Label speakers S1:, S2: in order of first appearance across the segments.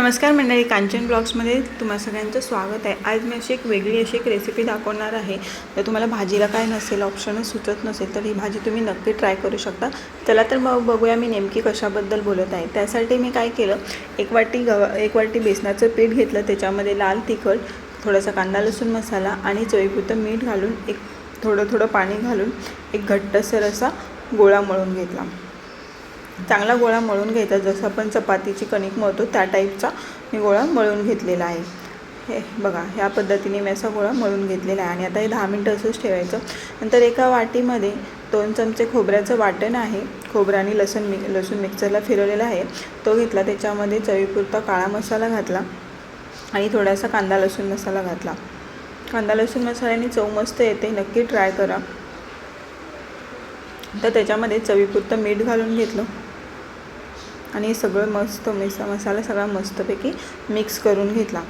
S1: नमस्कार मंडळी कांचन ब्लॉग्समध्ये तुम्हा सगळ्यांचं स्वागत आहे. आज मी अशी एक वेगळी अशी एक रेसिपी दाखवणार आहे. तर तुम्हाला भाजीला काय नसेल ऑप्शनच सुचत नसेल तर ही भाजी तुम्ही नक्की ट्राय करू शकता. चला तर मग बघूया मी नेमकी कशाबद्दल बोलत आहे. त्यासाठी मी काय केलं एक वाटी गव एक वाटी बेसनाचं पीठ घेतलं. त्याच्यामध्ये लाल तिखट थोडासा कांदा लसूण मसाला आणि चवीपुरतं मीठ घालून एक थोडं थोडं पाणी घालून एक घट्टसर असा गोळा मळून घेतला. चांगला गोळा मळून घ्यायचा जसं आपण चपातीची कणिक मळतो त्या टाईपचा मी गोळा मळून घेतलेला आहे. हे बघा ह्या पद्धतीने मी असा गोळा मळून घेतलेला आहे. आणि आता हे दहा मिनटं असंच ठेवायचं. नंतर एका वाटीमध्ये दोन चमचे खोबऱ्याचं वाटण आहे. खोबरं आणि लसूण मि लसूण मिक्सरला फिरवलेला आहे. तो घेतला. त्याच्यामध्ये चवीपुरता काळा मसाला घातला आणि थोडासा कांदा लसूण मसाला घातला. कांदा लसूण मसाल्याने चव मस्त येते. नक्की ट्राय करा. तर त्याच्यामध्ये चवीपुरतं मीठ घालून घेतलं. आणि सगळं मस्त मिसा मसाला सगळा मस्तपैकी मिक्स करून घेतला.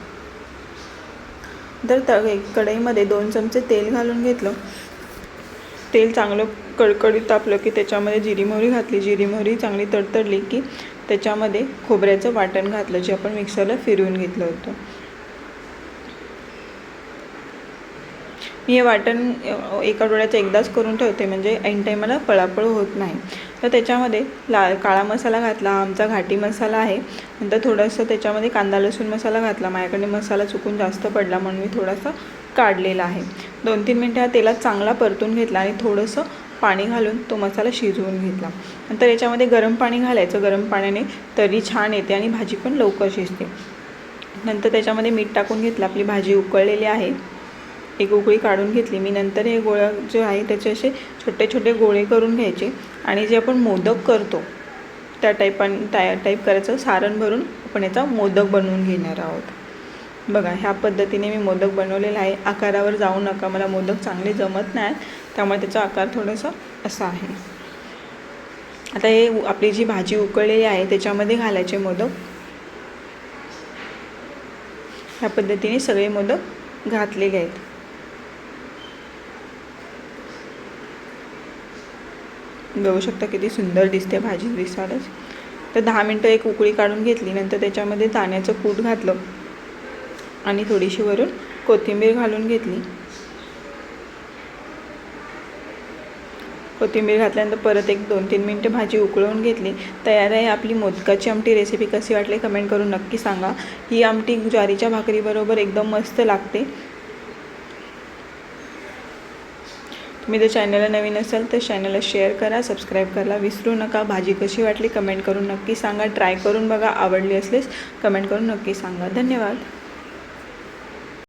S1: तर त कढईमध्ये दोन चमचे तेल घालून घेतलं. तेल चांगलं कडकडीत तापलं की त्याच्यामध्ये जिरी मोहरी घातली. जिरी मोहरी चांगली तडतडली की त्याच्यामध्ये खोबऱ्याचं वाटण घातलं जे आपण मिक्सरला फिरवून घेतलं होतं. मी हे वाटण एका डोळ्याचं एकदाच करून ठेवते म्हणजे ऐन टाईमाला पळापळ होत नाही. तर त्याच्यामध्ये ला काळा मसाला घातला आमचा घाटी मसाला आहे. नंतर थोडंसं त्याच्यामध्ये कांदा लसूण मसाला घातला. माझ्याकडे मसाला चुकून जास्त पडला म्हणून मी थोडासा काढलेला आहे. दोन तीन मिनटं हा तेलात चांगला परतून घेतला आणि थोडंसं पाणी घालून तो मसाला शिजवून घेतला. नंतर याच्यामध्ये गरम पाणी घालायचं. गरम पाण्याने तरी छान येते आणि भाजी पण लवकर शिजते. नंतर त्याच्यामध्ये मीठ टाकून घेतलं. आपली भाजी उकळलेली आहे. एक उकळी काढून घेतली. मी नंतर हे गोळा जे आहे त्याचे असे छोटे छोटे गोळे करून घ्यायचे आणि जे आपण मोदक करतो त्या टाईपान टाय टाईप करायचं सारण भरून आपण याचा मोदक बनवून घेणार आहोत. बघा ह्या पद्धतीने मी मोदक बनवलेला आहे. आकारावर जाऊ नका मला मोदक चांगले जमत नाही त्यामुळे त्याचा आकार थोडासा असा आहे. आता हे आपली जी भाजी उकळलेली आहे त्याच्यामध्ये घालायचे मोदक. ह्या पद्धतीने सगळे मोदक घातलेले आहेत. बघू शकता किती सुंदर दिसते भाजी दिसायलाच तर दहा मिनटं एक उकळी काढून घेतली नंतर त्याच्यामध्ये दाण्याचं कूट घातलं आणि थोडीशी वरून कोथिंबीर घालून घेतली. कोथिंबीर घातल्यानंतर परत एक दोन तीन मिनटं भाजी उकळवून घेतली. तयार आहे आपली मोदकाची आमटी रेसिपी कशी वाटली? कमेंट करून नक्की सांगा. ही आमटी ज्वारीच्या भाकरीबरोबर एकदम मस्त लागते. मी जर चॅनलला नवीन असेल तर चॅनलला शेअर करा सबस्क्राईब करायला विसरू नका. भाजी कशी वाटली कमेंट करून नक्की सांगा. ट्राय करून बघा. आवडली असल्यास कमेंट करून नक्की सांगा. धन्यवाद.